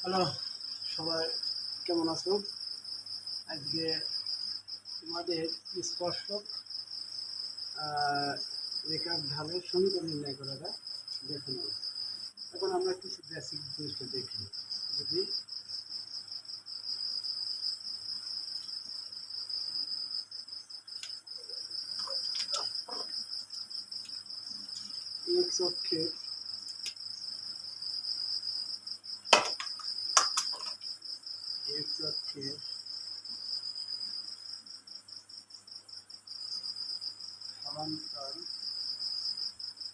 Hello, সবাই কেমন আছো? আজকে তোমাদের স্পর্শক রেখার ঢালের সমীকরণ নির্ণয় করাটা দেখে নেব। এখন আমরা কিছু বেসিক জিনিসটা দেখি যদি এক্স অক্ষের এক্স অক্ষের সমান্তরাল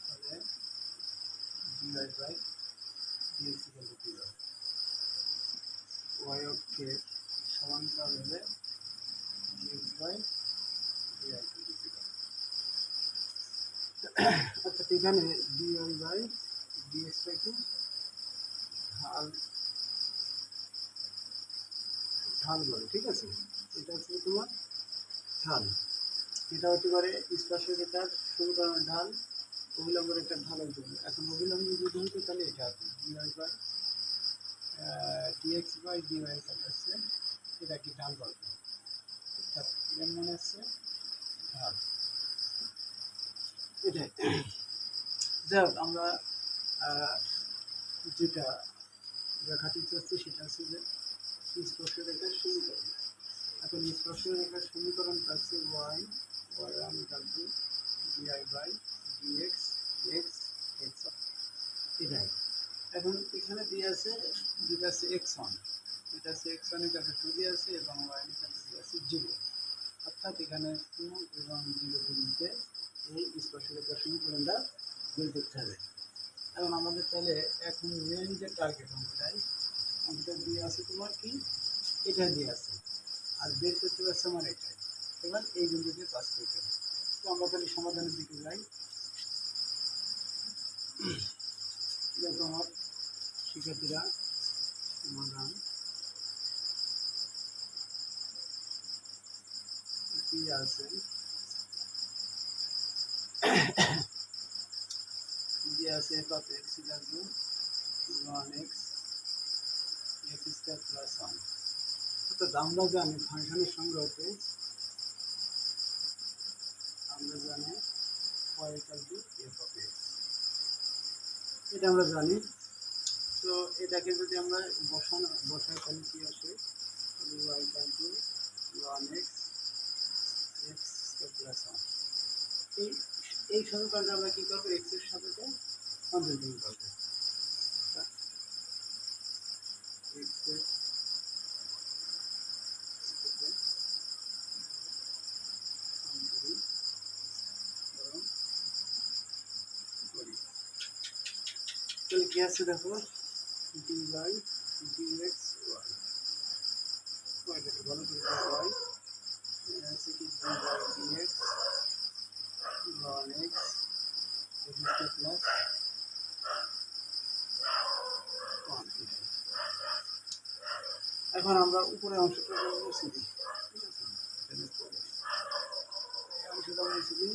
হলে dy by dx equal to zero Y অক্ষের সমান্তরাল হলে dx by equal to zero অর্থাৎ এখানে ডিওয়াই বাই ডিএক্সটাকে ঢাল ঢাল বলে, ঠিক আছে? এটা হচ্ছে তোমার ঢাল এটা হতে পারে স্পর্শ রেখার সমীকরণের ঢাল, অবিলম্ব রেখার ঢালের জন্য এখন অবিলম্ব যদি হতো তাহলে এটা আছে। Dy by dx by dy তাহলে হচ্ছে এটা কি ঢাল বলবে অর্থাৎ এর মানে হচ্ছে ঢাল। এটাই। যাই হোক, আমরা যেটা দেখাতে চাচ্ছি সেটা হচ্ছে যে স্পর্শ রেখার সমীকরণ এখন স্পর্শ রেখার সমীকরণ পাচ্ছে Y Y equal to dy by dx X X এটাই এখন এখানে দিয়ে আছে যেটা আছে এক্স ওয়ান এটা আছে এক্স ওয়ান ইকাল টু দিয়ে আছে এবং ওয়াই ইকাল দিয়ে আছে জিরো অর্থাৎ এখানে টু এবং জিরো বিন্দুতে এই স্পর্শ রেখার সমীকরণটা বের করতে হবে এখন আমাদের তাহলে এখন মেন যে টার্গেট অঙ্কটাই অঙ্কটা দিয়ে আছে তোমার কি? এটা দিয়ে আছে। আর বের করতে পারছে আমার এটাই এবার এই বিন্দু দিয়ে পাস করতে হবে। তো আমরা তাহলে সমাধানের দিকে যাই। দেখো আমার শিক্ষার্থীরা, সমাধান। কি আছে? দিয়ে আছে? Of X equal X X square plus one অর্থাৎ আমরা জানি ফাংশনের সংগ্রহতে আমরা জানি Y equal to F of X এটা আমরা জানি। তো এটাকে যদি আমরা বসানো, বসাই তাহলে কী আসে? Y equal to one X X square plus one এই এই সমীকরণটা আমরা কী করব? এক্সের সাথে কনজুগেশন করব এক্সের সাথে conjugation করি। তাহলে কি আছে দেখো? ডি বাই ডি ওয়াই ওয়াইটাকে ভালো করে ওয়াই আছে কি? D by D X X plus এখন আমরা উপরে অংশটা মুছে দিই ঠিক আছে? অংশটা মুছে দিই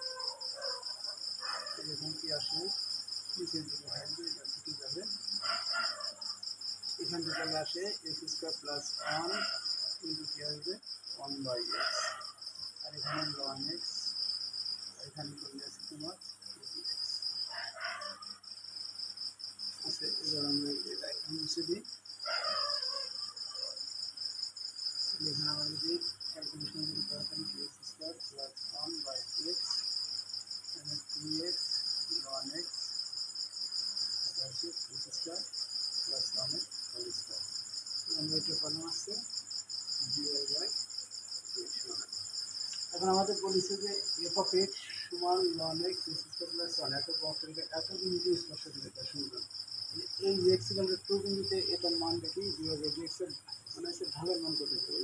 এখান থেকে আসে X square plus one into কি আসবে? ওয়ান বাই এক্স আর এখানে ওয়ান এক্স এখানে চলে আসে তোমার আচ্ছা square plus one by X এখানে এক্স ওয়ান এক্স এটা হচ্ছে এক্স স্কোয়ার আমরা এটা ডিওয়াই বাই এখন আমাদের বলেছে যে এফ অফ এক্স সমান ln X square plus one এত বক্ররেখা এত বিন্দু স্পর্শক রেখা সমীকরণ এই এক্স ইকাল টু বিন্দুতে এটার মান দেখি দুইভাবে এক্সের মানে হচ্ছে ঢালের মান কত করি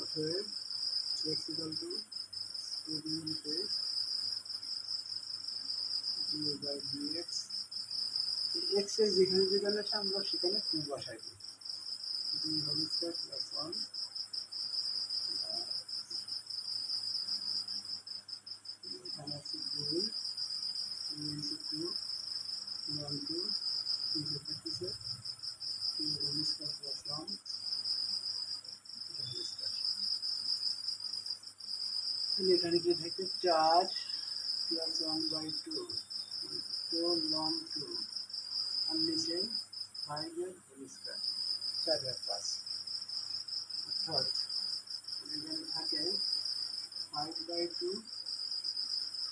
অতএব এক্স ইকাল টু টু বিন্দুতে ডিএ বাই ডিএক্স এক্স এর যেখানে যেখানে আছে, আমরা সেখানে টু বসাই দিই। দুই হোল স্কোয়ার প্লাস ওয়ান এখানে আছে দুই ইন্টু টু ওয়ান টু তিনশো পঁচিশে two whole square plus one এখানে কি থাকে চার plus one by two four log two ফাইভের হোল স্কোয়ার চারের পাঁচ অর্থাৎ এখানে থাকে five by two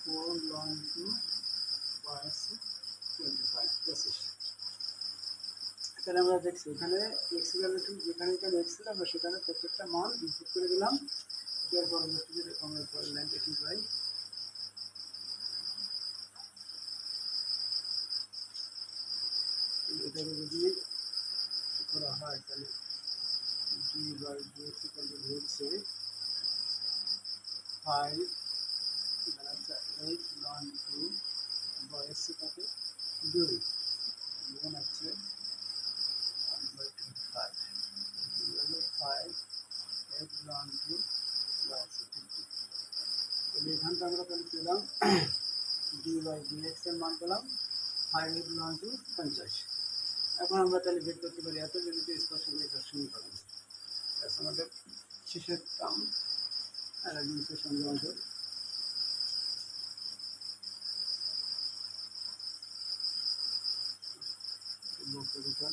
four log two bus twenty five পঁচিশ এখানে আমরা দেখছি, এখানে এক্স টু যেখানে এখানে এক্স ছিল, আমরা সেখানে প্রত্যেকটা মান ইনপুট করে দিলাম। দেওয়ার পরবর্তীতে আমরা লাইনটা ঠিক পাই? এটাকে যদি করা হয় তাহলে ডি বাই ডি ইকাল হচ্ছে five eight one two X কত দুই গুণ হচ্ছে by twenty five five eight one two by X fifty এখানটা আমরা তাহলে পেলাম ডি বাই ডি এর মান পেলাম ফাইভ এইট ওয়ান টু পঞ্চাশ এখন আমরা তাহলে বের করতে পারি। এত যদি স্পর্শ করে এটার সমীকরণ আমাদের শেষের কাম। আর জিনিসের সঙ্গে বক্ররেখা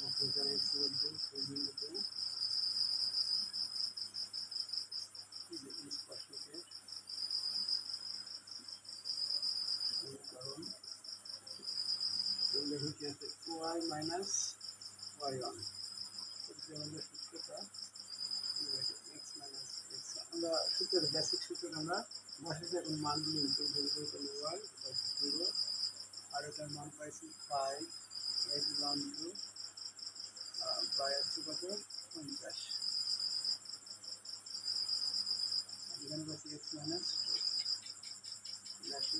বক্ররেখার এক্স বলতে সেই বিন্দুতে স্পর্শকে কারণ দেখি কি আছে ওয়াই মাইনাস ওয়াই ওয়ান আমাদের সূত্রটা এক্স মাইনাস এক্স আমরা সূত্রের বেসিক সূত্র আমরা বসাতে এখন মানগুলো ইনপুট করব তাহলে ওয়াই জিরো আর এটার মান পাইছি five eight one two by একশো কত পঞ্চাশ এখানে পাচ্ছি X minus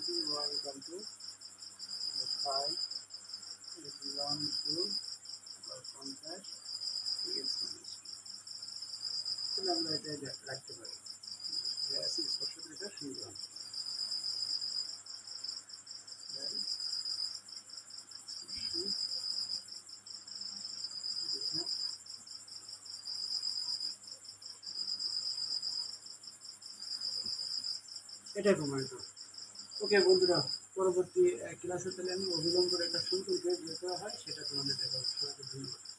two Y equal to five eight one two পঞ্চাশ তাহলে আমরা এটা রাখতে পারি স্পর্শক রেখার সমীকরণ এটাই প্রমাণিত। ওকে, বন্ধুরা পরবর্তী ক্লাসে তাহলে আমি অবিলম্ব রেখা শুরু করে যে করা হয়, সেটা তোমাদের দেখা সবাইকে ধন্যবাদ।